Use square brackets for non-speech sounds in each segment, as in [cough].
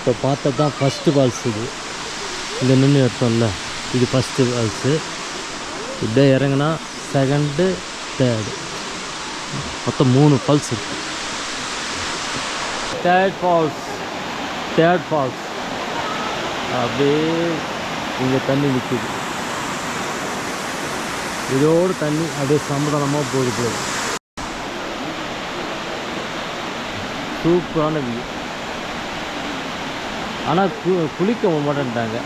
இப்போ பார்த்தது தான் ஃபஸ்ட்டு ஃபால்ஸ் இது. இங்கே நின்று எடுத்தோம்ல. இது ஃபஸ்ட்டு ஃபால்ஸு இப்படியே இறங்குனா செகண்டு தேர்டு மொத்தம் மூணு ஃபால்ஸ் இருக்கு. தேர்ட் ஃபால்ஸ் தேர்ட் ஃபால்ஸ் அப்படியே இங்கே தண்ணி நிற்கிது இதோடு தண்ணி அப்படியே சமதளமாக போகுது. போகுது சூப்பரான வியூ ஆனால் கு குளிக்க மாட்டேன்ட்டாங்க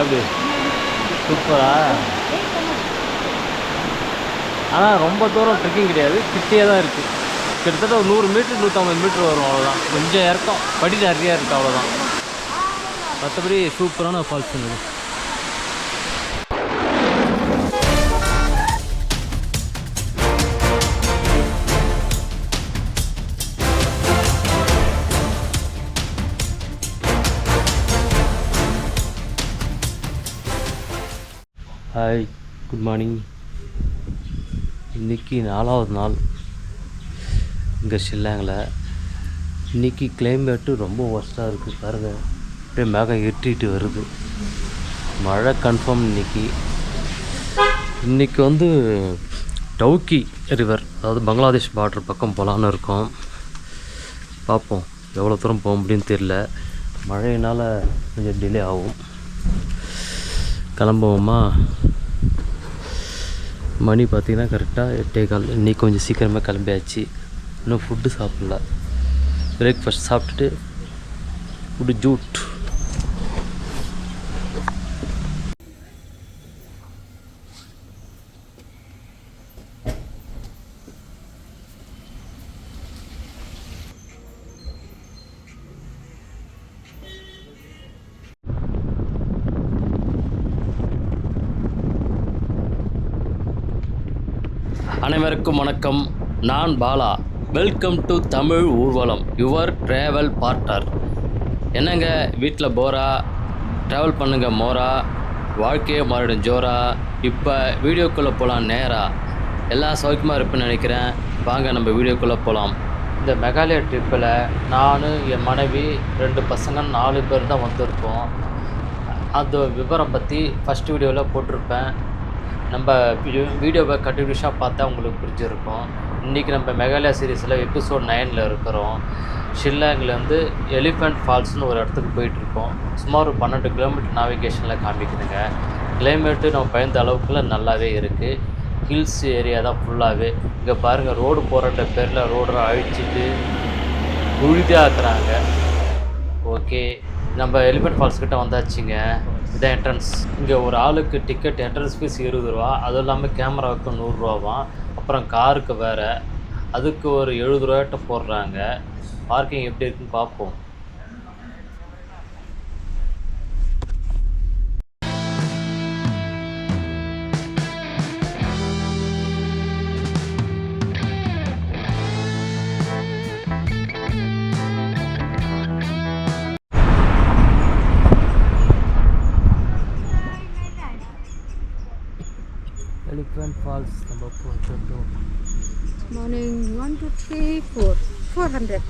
அப்படி. சூப்பரா? ஆனால் ரொம்ப தூரம் ட்ரெக்கிங் கிடையாது. கிட்டே தான் இருக்குது கிட்டத்தட்ட ஒரு நூறு மீட்ரு நூற்றம்பது மீட்ரு வரும் அவ்வளோதான் கொஞ்சம் இறக்கம். படி நிறையா இருக்குது அவ்வளோதான் மற்றபடி சூப்பரான ஃபால்ஸ் இருக்குது குட் மார்னிங் இன்றைக்கி நாலாவது நாள். இங்கே ஷில்லாங்கில் இன்றைக்கி கிளைமேட்டு ரொம்ப ஒர்ஸ்ட்டாக இருக்குது பாருங்கள் அப்படியே மேகம் இருட்டிட்டு வருது. மழை கன்ஃபார்ம் இன்னைக்கு. இன்றைக்கி வந்து டவுக்கி ரிவர் அதாவது பங்களாதேஷ் பார்டர் பக்கம் போகலான்னு இருக்கோம். பார்ப்போம் எவ்வளோ தூரம் போக முடியும்னு தெரில மழையினால் கொஞ்சம் டிலே ஆகும். கிளம்புவோமா? மணி பார்த்தீங்கன்னா கரெக்டாக எட்டே கால். இன்றைக்கி கொஞ்சம் சீக்கிரமாக கிளம்பியாச்சு. இன்னும் ஃபுட்டு சாப்பிட்ல. பிரேக்ஃபாஸ்ட் சாப்பிட்டுட்டு ஃபுட்டு ஜூட். வணக்கம். நான் பாலா. வெல்கம் டு தமிழ் ஊர்வலம். யுவர் ட்ராவல் பார்ட்னர் என்னங்க வீட்டில் போரா ட்ராவல் பண்ணுங்க மோரா. வாழ்க்கையே மாறிடும் ஜோரா. இப்போ வீடியோக்குள்ளே போகலாம் நேரா. எல்லாம் சௌக்கியமாக இருப்பேன்னு நினைக்கிறேன். வாங்க நம்ம வீடியோக்குள்ளே போகலாம் இந்த மெகாலயா ட்ரிப்பில் நான் என் மனைவி ரெண்டு பசங்க நாலு பேர் தான் வந்திருக்கோம். அந்த விவரம் பற்றி ஃபஸ்ட் வீடியோவில் போட்டிருப்பேன். நம்ம வீடியோ- வீடியோவை கண்டினியூஸாக பார்த்தா உங்களுக்கு புரிஞ்சிருக்கும். இன்றைக்கி நம்ம மெகாலயா சீரீஸில் எபிசோட் நைனில் இருக்கிறோம். ஷில்லாங்லேருந்து எலிஃபெண்ட் ஃபால்ஸ்னு ஒரு இடத்துக்கு போயிட்டுருக்கோம். சுமார் ஒரு பன்னெண்டு கிலோமீட்டர் நாவிகேஷனில் காமிக்குதுங்க. கிளைமேட்டு நம்ம பயந்த அளவுக்குள்ள நல்லாவே இருக்குது ஹில்ஸ் ஏரியா தான் ஃபுல்லாகவே இங்கே பாருங்கள் ரோடு போகிற பேரில் ரோடெல்லாம் அழிச்சிட்டு உழுதியாக்குறாங்க. ஓகே நம்ம எலிஃபென்ட் ஃபால்ஸ் கிட்ட வந்தாச்சுங்க. இதான் என்ட்ரன்ஸ் இங்கே ஒரு ஆளுக்கு டிக்கெட் என்ட்ரன்ஸ் ஃபீஸ் இருபது ரூபா. அதுவும் இல்லாமல் கேமராவுக்கு நூறுரூவாவாம் அப்புறம் காருக்கு வேறு. அதுக்கு ஒரு எழுபது ரூபாய்ட்ட போடுறாங்க. பார்க்கிங் எப்படி இருக்குன்னு பார்ப்போம் Four hundred.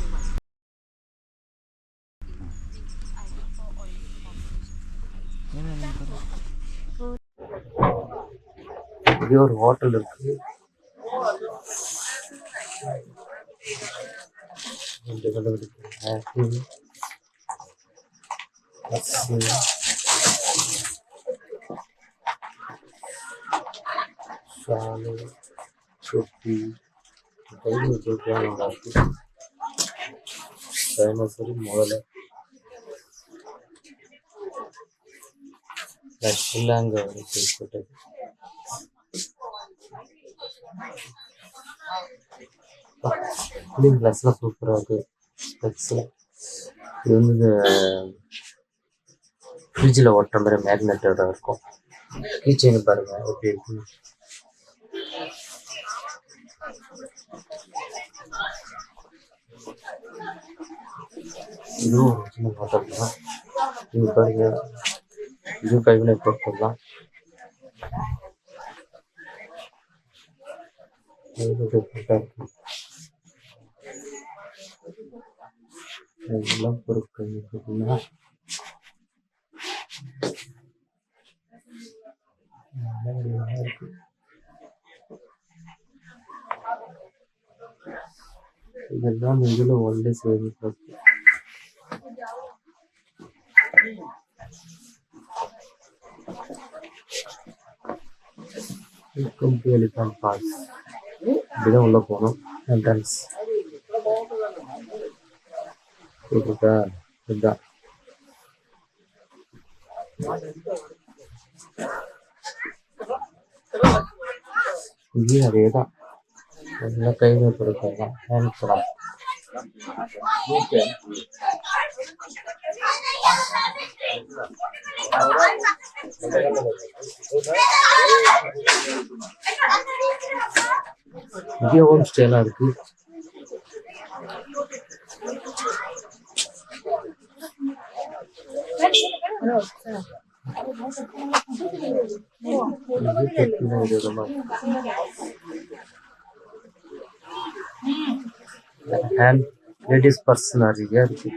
இங்கே ஒரு ஹோட்டல் இருக்கு ரெண்டு கடை இருக்கு ஆப்பிள் பஸ்ஸு ஷாலு தொப்பி கையில் வச்சுருக்காங்க நல்லா இருக்கு டைனோசரி முதல்ல ஷில்லாங்க போட்டது கூலிங் கிளாஸ்லாம் சூப்பராக இருக்கு ஸ்பெக்ஸில் இது வந்து ஃப்ரிட்ஜில் ஒட்டுற மாதிரி மேக்னெட்டோட இருக்கும் கீச்சைன் பாருங்க எப்படி இருக்குன்னு இதுவும் ஒரு சின்ன ஹோட்டல் தான் இது பாருங்க இதுவும் கைவினை பொருட்கள் தான் இதெல்லாம் பொருட்கள் இருக்குதுன்னா இருக்கு இதெல்லாம் இதில் சேமிப்பு கம்பி எலிஃபண்ட் பால்ஸ் இப்படிதான் உள்ள போகணும் என்ட்ரன்ஸ் இருக்கா இதுதான் இங்கேயும் அதே தான் எல்லாம் கையில் பொருட்கள் தான் ஹேண்ட் கிராஃப்ட் இங்கே ஹோம் ஸ்டேலாம் இருக்கு இது தெற்குல ஒரு இடமா ஹேண்ட் லேடிஸ் பர்ஸ் நிறைய இருக்கு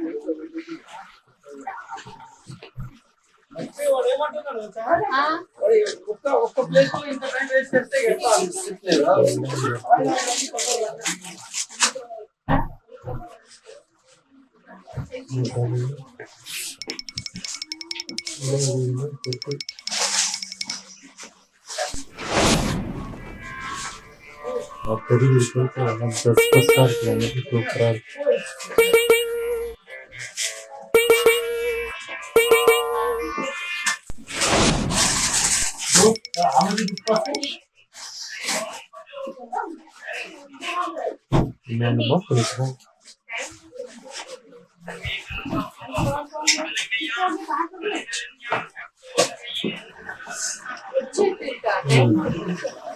பெரிய விஷயத்துல எல்லாம் ட்ரெஸ் ட்ரெஸ்ஸாக இருக்கு எல்லாமே சூப்பராக இருக்கு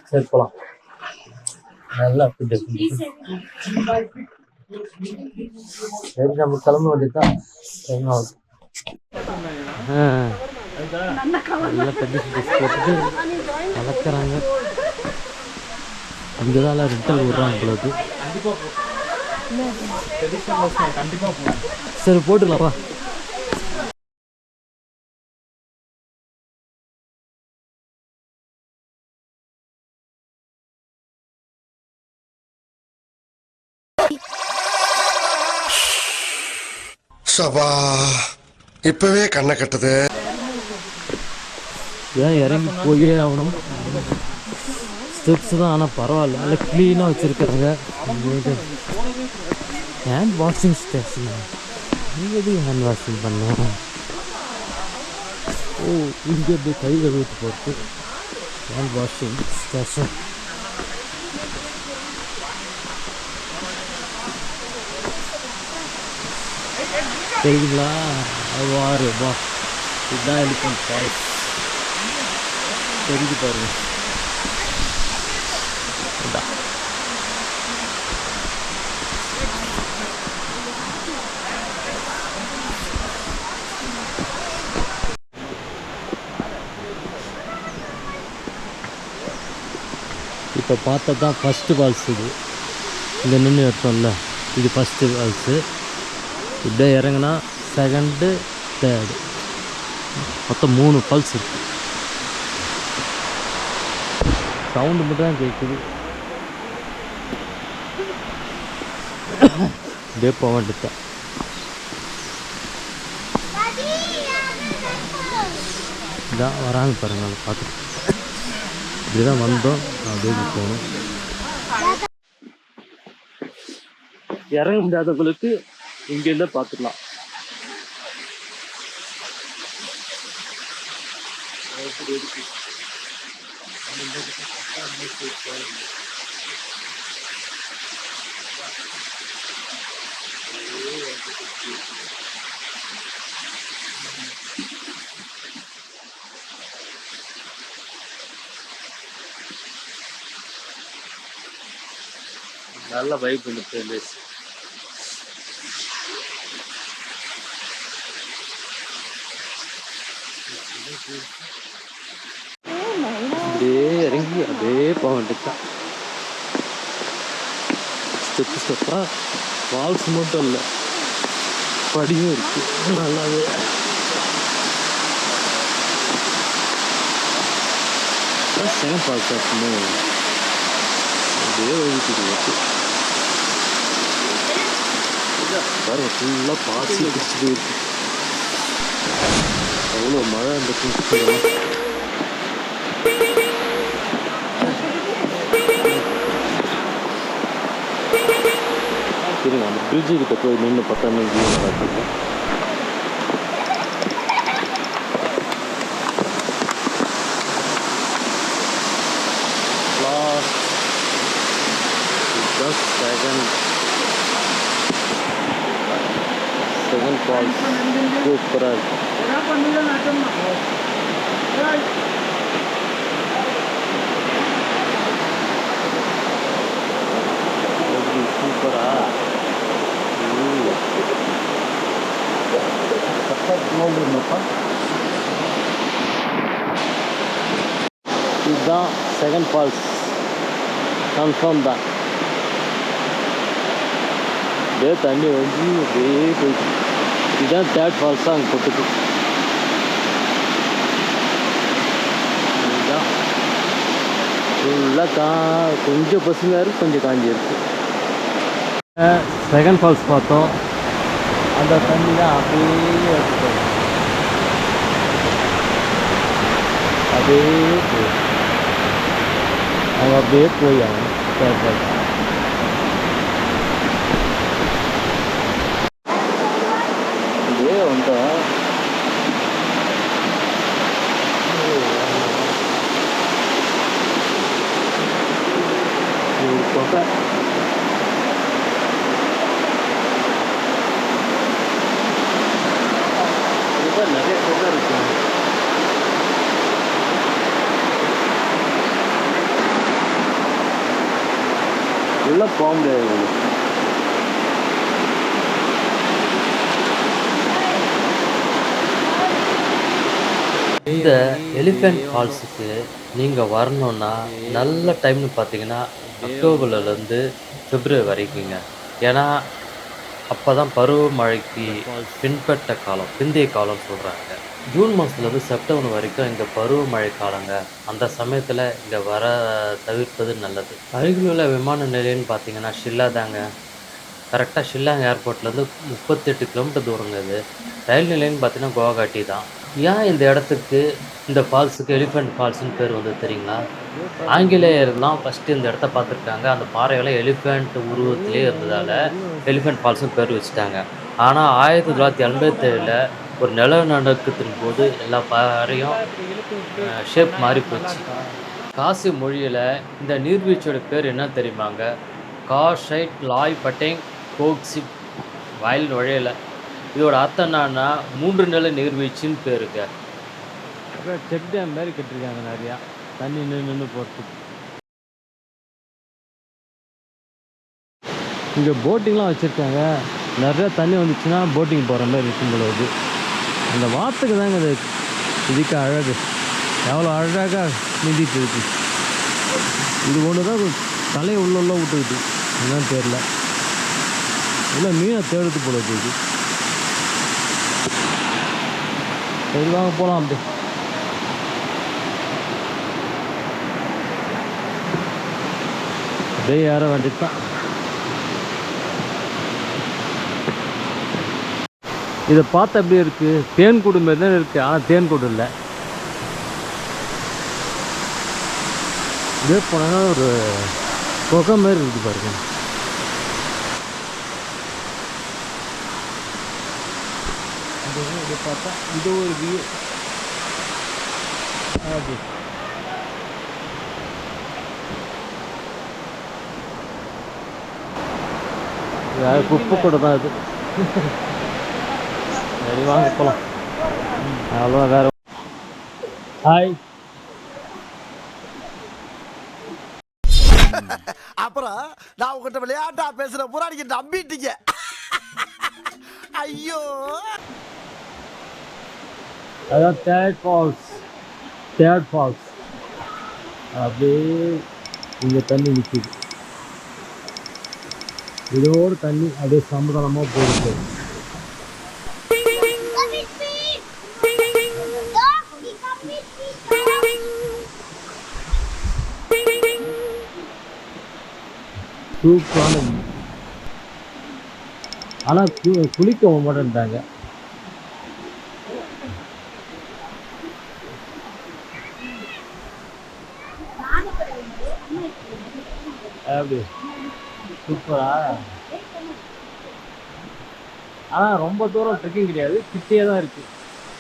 சரி போலாம். நல்லா சரி நம்ம கிளம்ப வேண்டியதுதான் டைம் ஆகுது பெரிய வளர்க்குறாங்க இங்கே தான் ரெண்டல் விட்றாங்க உங்களுக்கு சரி போட்டுக்கலாம்ப்பா சபா இப்பவே கண்ணை கட்டுது. ஏன் இறங்கி போயே ஆகணும்? ஸ்டெப்ஸ் தான் ஆனால் பரவாயில்ல. நல்லா க்ளீனாக வச்சுருக்காங்க ஹேண்ட் வாஷிங் ஸ்டேஷன் எது ஹேண்ட் வாஷிங் பண்ணோம் ஓ இங்கே அப்படியே கை கழுவிட்டு போட்டு ஹேண்ட் வாஷிங் ஸ்டேஷன் தெரியுங்களா வாரு வா. இதுதான் எலிஃபண்ட் ஃபால்ஸ் தெரியுது பாருங்க. இப்போ பார்த்தது தான் ஃபஸ்ட்டு ஃபால்ஸ் இது. இங்கே நின்று எடுத்தோம்ல. இது ஃபஸ்ட்டு ஃபால்ஸு இப்படியே இறங்குனா செகண்டு தேர்டு மொத்தம் மூணு ஃபால்ஸ் இருக்கு. சவுண்டு மட்டும் தான் கேட்குது இதே போக வேண்டியதுதான் இதான் வராங்க பாருங்க அதை பார்த்து இப்படிதான் வந்தோம் அப்படியே போகணும் இறங்க முடியாதவங்களுக்கு இங்கேருந்து பார்த்துக்கலாம். Thank you. இந்த பிளேஸ் அப்படியே இறங்கி போக வேண்டியதுதான் ஸ்டெப்பு ஸ்டெப்பாக வால்ஸ் மட்டும் இல்லை படியும் இருக்குது நல்லாவே. சேம் பார்க்கணும் அப்படியே ஒதுக்கிட்டு இருக்கு. பாருங்க ஃபுல்லாக பாசி பிடிச்சிட்டு இருக்கு. அவ்வளோ மழை அந்த குச்சிலாம் சரிங்க அந்த பிரிட்ஜு கிட்ட போய் நின்று பார்த்தா வியூ நல்லா இருக்கு Last just second second falls சூப்பராக இருக்கு எப்படி சூப்பரா இதுதான் செகண்ட் ஃபால்ஸ். கன்ஃபார்ம் தான். அப்படியே தண்ணி வந்து அப்படியே போயிட்டு. இதுதான் தேர்ட் ஃபால்ஸ் தான் அங்கே போட்டுக்கு இதுதான். ஃபுல்லாக கா கொஞ்சம் பசுமையாக இருக்கு கொஞ்சம் காஞ்சி இருக்கு. செகண்ட் ஃபால்ஸ் பார்த்தோம். அந்த தண்ணி தான் அப்படியே எடுத்துட்டோம் அப்படியே போய் அவன் அப்படியே போய் அவன் தேர்ட் ஃபால்ஸ் இதே வந்தா ஒரு கொகை இதுதான் நிறைய கொகை இருக்கு உள்ள போக முடியாது இந்த எலிஃபென்ட் ஃபால்ஸுக்கு நீங்கள் வரணுன்னா நல்ல டைம்னு பார்த்தீங்கன்னா அக்டோபர்லேருந்து பிப்ரவரி வரைக்குங்க. ஏன்னா அப்போ தான் பருவமழைக்கு பின்பற்ற காலம் பிந்தைய காலம் சொல்கிறாங்க ஜூன் மாதத்துலேருந்து செப்டம்பர் வரைக்கும் இங்கே பருவமழை காலங்க அந்த சமயத்தில் இங்கே வர தவிர்ப்பது நல்லது. அருகில் உள்ள விமான நிலையம்னு பார்த்தீங்கன்னா ஷில்லா தாங்க. கரெக்டாக ஷில்லாங் ஏர்போர்ட்லேருந்து முப்பத்தெட்டு கிலோமீட்டர் தூரங்க இது. ரயில் நிலையம்னு பார்த்தீங்கன்னா குவாகாட்டி தான். ஏன் இந்த இடத்துக்கு இந்த ஃபால்ஸுக்கு எலிஃபென்ட் ஃபால்ஸ்னு பேர் வந்து தெரியுங்களா? ஆங்கிலேயர்லாம் ஃபஸ்ட்டு இந்த இடத்த பார்த்துருக்காங்க அந்த பாறைகளை எலிஃபென்ட் உருவத்திலே இருந்ததால் எலிஃபென்ட் ஃபால்ஸ்னு பேர் வச்சுட்டாங்க. ஆனால் ஆயிரத்தி தொள்ளாயிரத்தி எண்பத்தேழில் ஒரு நிலநடுக்கத்தின் போது எல்லா பாறையும் ஷேப் மாறி போச்சு. காசி மொழியில் இந்த நீர்வீழ்ச்சியோட பேர் என்ன தெரியுமாங்க? காஷைட் லாய் பட்டேங் கோக்சிப் வயல் நுழையல இதோட அர்த்தம் என்னன்னா மூன்று நிலை நீர்வீழ்ச்சின்னு பேருங்க. அப்புறம் செக் டேம் மாதிரி கட்டிருக்காங்க நிறையா. தண்ணி நின்று நின்று போகிறதுக்கு இங்கே போட்டிங்லாம் வச்சுருக்காங்க. நிறையா தண்ணி வந்துச்சுன்னா போட்டிங் போகிற மாதிரி இருக்கும் போல அந்த வாத்துக்கு தாங்க அது இதுக்கு அழகு. எவ்வளோ அழகாக நீந்திட்டு இருக்கு இது ஒன்று தான் தலையை உள்ள உள்ள விட்டுக்கிட்டு. என்னன்னு தெரில இல்லை மீனை தேடுத்து போல இருக்கு இது. சரி வாங்க போகலாம் அப்படி. அப்படியே ஏற வேண்டியது தான் இதை பார்த்து அப்படியே இருக்கு? தேன் கூடு மாதிரி தான் இருக்கு. ஆனால் தேன் கூடு இல்லை. இதே போனா ஒரு புகை மாதிரி இருக்கு பாருங்க. இது பார்த்தா இது ஒரு வியூ அப்படி இது குப்பை கூட தான் இது. [laughs] சரி வாங்க போகலாம் அவ்வளோதான் வேற ஹாய். அப்புறம் நான் உங்ககிட்ட விளையாட்டா பேசுற பூரா நீங்க நம்பிட்டீங்க. ஐயோ. அதான் தேர்ட் ஃபால்ஸ் தேர்ட் ஃபால்ஸ் அப்படியே இங்கே தண்ணி நிற்கிது இதோடு தண்ணி அப்படியே சமதளமாக போயிருக்கு சூப்பரான ஆனால் கு குளிக்க மாட்டேன்ட்டாங்க. அப்படி சூப்பரா? ஆனால் ரொம்ப தூரம் ட்ரெக்கிங் கிடையாது. கிட்டே தான் இருக்கு.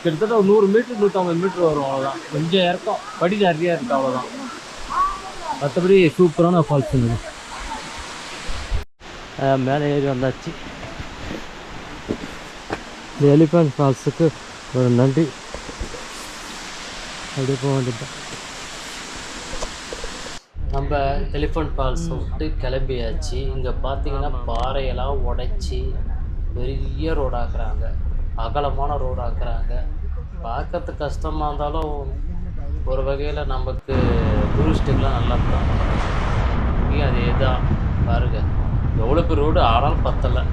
கிட்டத்தட்ட ஒரு நூறு மீட்டர் நூற்றம்பது மீட்டர் வரும் அவ்வளோதான் கொஞ்சம் இறக்கம். படி நிறையா இருக்கு அவ்வளோதான் மற்றபடி சூப்பரான ஃபால்ஸ் இருக்குது மேலே ஏறி வந்தாச்சு. இந்த எலிஃபண்ட் ஃபால்ஸுக்கு ஒரு நன்றி. அப்படியே போக வேண்டியது நம்ம எலிஃபண்ட் ஃபால்ஸ் விட்டு கிளம்பியாச்சு. இங்கே பார்த்தீங்கன்னா பாறையெல்லாம் உடைச்சி பெரிய ரோடாக்குறாங்க அகலமான ரோடாக்குறாங்க பார்க்கறதுக்கு கஷ்டமாக இருந்தாலும் ஒரு வகையில் நமக்கு டூரிஸ்ட்டுக்கெலாம் நல்லா தான் இங்கேயும் அதே தான். பாருங்கள் எவ்வளோ பெரிய ரோடு? ஆனாலும் பத்தலை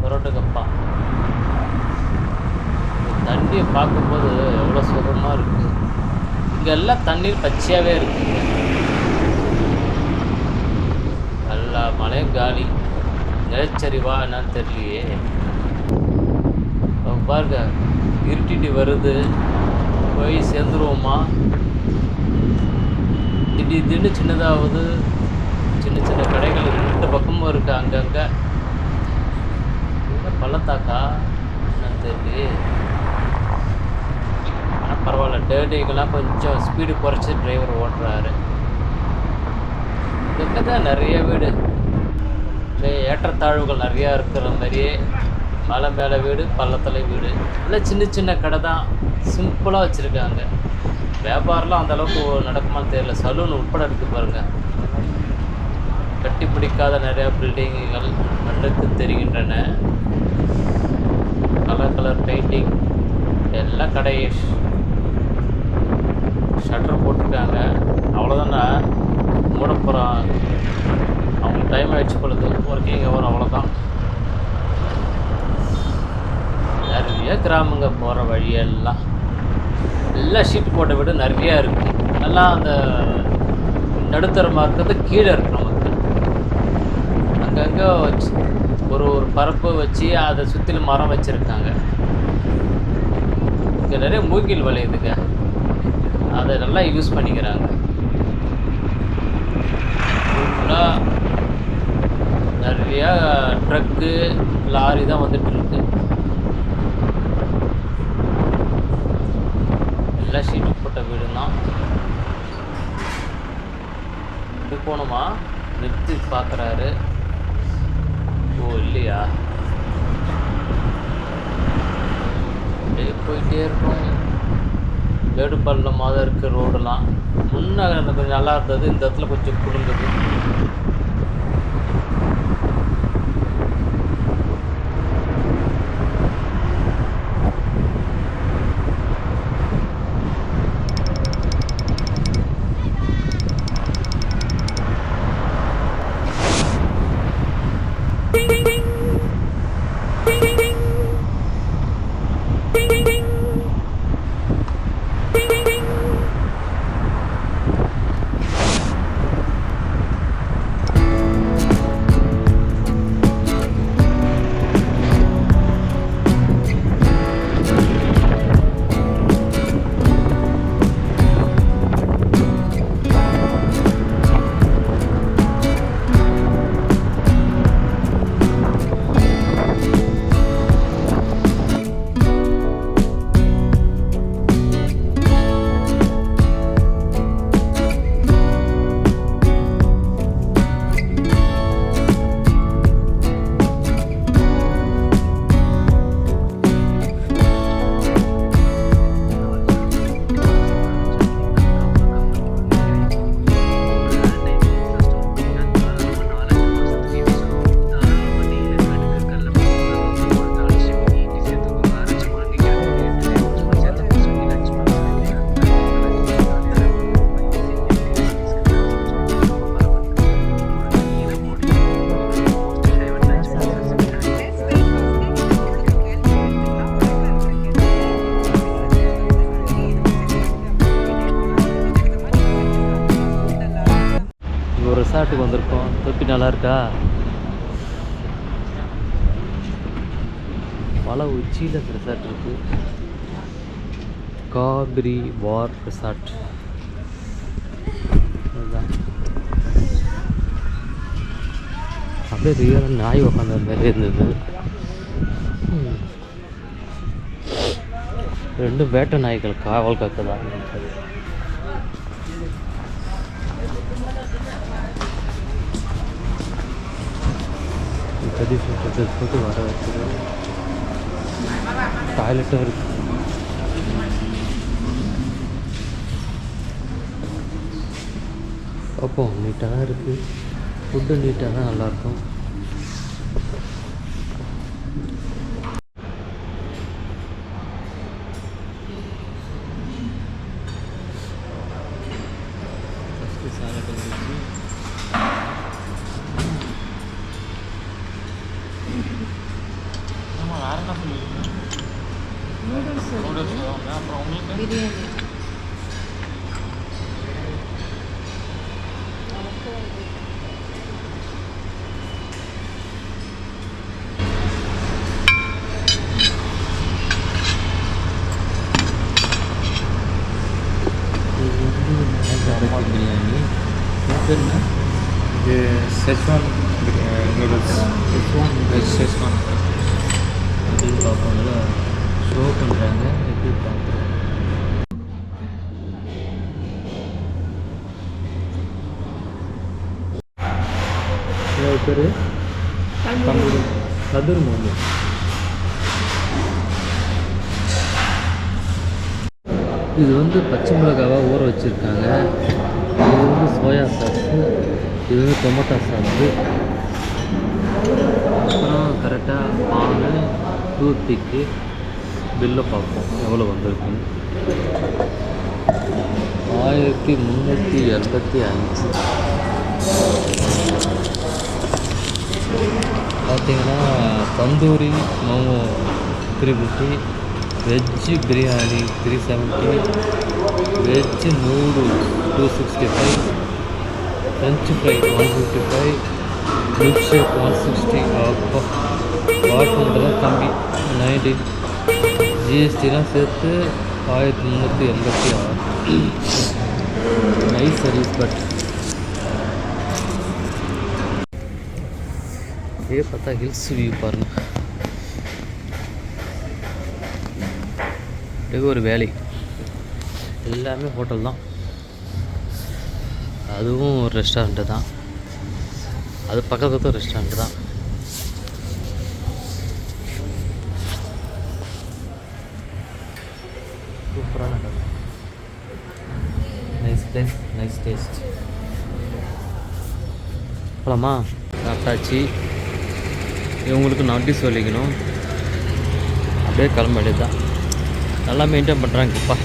புரோட்டுக்கப்பா தண்ணியை பார்க்கும்போது எவ்வளோ சுகமாக இருக்குது இங்கே எல்லாம் தண்ணீர் பச்சையாகவே இருக்குது நல்லா மழையும் காலி. நிலச்சரிவா என்னன்னு தெரியலையே. அவங்க பாருங்க இருட்டிட்டு வருது. போய் சேர்ந்துருவோமா? திடீர் திடீர்னு சின்னதாகுது. சின்ன சின்ன கடைகள் ரெண்டு பக்கமும் இருக்குது அங்கங்கே பள்ளத்தாக்கா? என்னன்னு தெரியலையே. ஆனால் பரவாயில்ல டேர்னிங்கெல்லாம் கொஞ்சம் ஸ்பீடு குறைச்சி டிரைவர் ஓட்டுறாரு. இங்கே தான் நிறைய வீடு. ஏற்றத்தாழ்வுகள் நிறையா இருக்கிற மாதிரியே மலை மேலே வீடு பள்ளத்தில் வீடு. இல்லை சின்ன சின்ன கடை தான் சிம்பிளாக வச்சுருக்காங்க. வியாபாரம்லாம் அந்தளவுக்கு நடக்குமான்னு தெரியல. சலூன் உட்பட இருக்குது பாருங்கள் பிடிக்காத நிறையா பில்டிங்குகள் கண்ணுக்கு தெரிகின்றன. கலர் கலர் பெயிண்டிங் எல்லாம் கடை ஷட்டர் போட்டிருக்காங்க. அவ்வளோதானா மூட போகிறான் அவங்க டைம் ஆயிடுச்சு பொழுது ஒர்க்கிங் ஹவர் அவ்வளோதான் நிறைய கிராமங்க போகிற வழியெல்லாம். எல்லாம் ஷீட் போட்ட வீடு நிறையா இருக்குது எல்லாம் அந்த நடுத்தரமாக இருக்கிறது கீழே இருக்கணும். அங்கங்கே வச்சு ஒரு ஒரு பரப்பு வச்சு அதை சுற்றிலும் மரம் வச்சுருக்காங்க. இங்கே நிறைய மூங்கில் விளையுதுங்க. அதை நல்லா யூஸ் பண்ணிக்கிறாங்க. ஃபுல்லாக நிறையா ட்ரக்கு லாரி தான் வந்துட்டு இருக்கு எல்லாம் ஷீட்டு போட்ட வீடு தான். இப்படி போகணுமா நிறுத்தி பார்க்குறாரு இல்லையா? அப்படியே போயிட்டே இருக்கும். வேடு பள்ளமாக இருக்க இருக்குது ரோடெல்லாம். முன்னே கொஞ்சம் நல்லா இருந்தது இந்த இடத்துல கொஞ்சம் குடுங்குது நல்லா இருக்கா பல உச்சியில் இந்த ரெசார்ட் இருக்கு. காபிரி வார் ரிசார்ட் அதுதான் அப்படியே ரியலாக நாய் உட்காந்த மாதிரி இருந்தது. ரெண்டும் வேட்டை நாய்கள் காவல் காக்கதா ட்ரெஸ் போட்டு வர வச்சது டாய்லெட்டும் இருக்கு அப்போ நீட்டாக தான் இருக்குது ஃபுட்டு நீட்டாக தான் நல்லாயிருக்கும் ஃபஸ்ட்டு சாலட் வந்துச்சு பிரியாணி பிரியாணி. என் பேர் என்ன? இது Schezwan noodles Schezwan veg Schezwan அப்படின்னு பார்ப்பாங்கள ஷோ பண்ணுறாங்க எப்படி பார்க்குறோம் பேர்? கதிர் மோமோ இது வந்து பச்சை மிளகாவை ஊற வச்சுருக்காங்க. இது சோயா சாஸு இது வந்து டொமேட்டோ சாஸு அப்புறம் கரெக்டாக பால் டூத்திக்கு பில்லை பார்ப்போம் எவ்வளோ வந்திருக்கு ஆயிரத்தி முந்நூற்றி எண்பத்தி அஞ்சு பார்த்தீங்கன்னா tandoori momo three fifty veg biryani three seventy veg நூறு two sixty five french fry one fifty five milk shake one sixty அப்போ வாட்டர் கம்மி நைன்டி ஜிஎஸ்டிலாம் சேர்த்து ஆயிரத்தி முந்நூற்றி எண்பத்தி ஆறு. நைஸ் சர்வீஸ் பட் இதே பார்த்தா ஹில்ஸ் வியூ பாருங்க. இது ஒரு வேலை. எல்லாமே ஹோட்டல் தான். அதுவும் ஒரு ரெஸ்டாரண்ட்டு தான். அது பக்கத்து ரெஸ்டாரண்ட் தான். சூப்பரான நைஸ் பிளேஸ் நைஸ் டேஸ்ட் போலாமா? சாப்பிட்டாச்சு. இவங்களுக்கு நோட்டீஸ் சொல்லிக்கணும். அப்படியே கிளம்ப வேண்டியது தான் நல்லா மெயின்டைன் பண்ணுறாங்கப்பா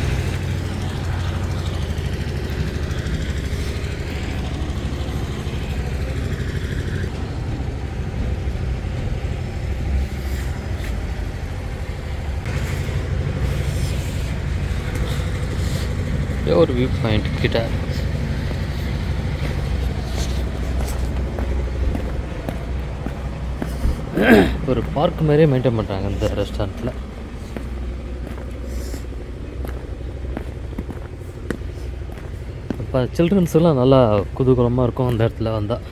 இங்கே [coughs] ஒரு வியூ பாயிண்ட் கிட்ட ஒரு பார்க் மாதிரியே மெயின்டைன் பண்ணுறாங்க இந்த ரெஸ்டாரண்ட்டில் இப்போ சில்ட்ரன்ஸ் எல்லாம் நல்லா குதூகலமாக இருக்கும் அந்த இடத்துல வந்தால்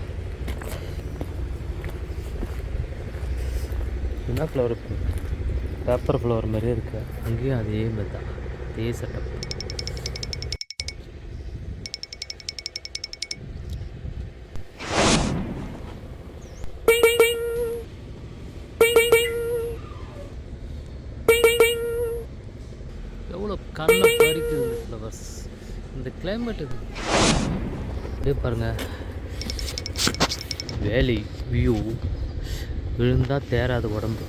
என்ன ஃப்ளவர் பேப்பர் ஃப்ளவர் மாதிரியே இருக்குது அங்கேயும் அதே மாதிரி தான். அதே செட்டப் எவ்வளோ கண்ணை பறிக்குது இந்த ஃப்ளவர்ஸ் இந்த கிளைமேட் இது அப்படியே பாருங்கள் வேலி வியூ. விழுந்தால் தேராது உடம்பு.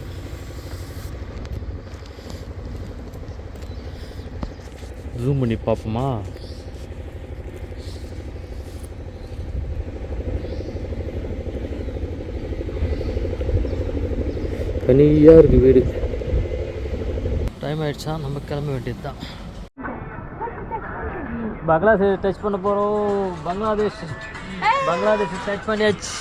ஜூம் பண்ணி பார்ப்போமா? தனியாக இருக்குது வீடு. டைம் ஆயிடுச்சா? நம்ம கிளம்ப வேண்டியது தான் பங்களாதேஷ் டச் பண்ண போகிறோம் பங்களாதேஷ். பங்களாதேஷ் டச் பண்ணியாச்சு.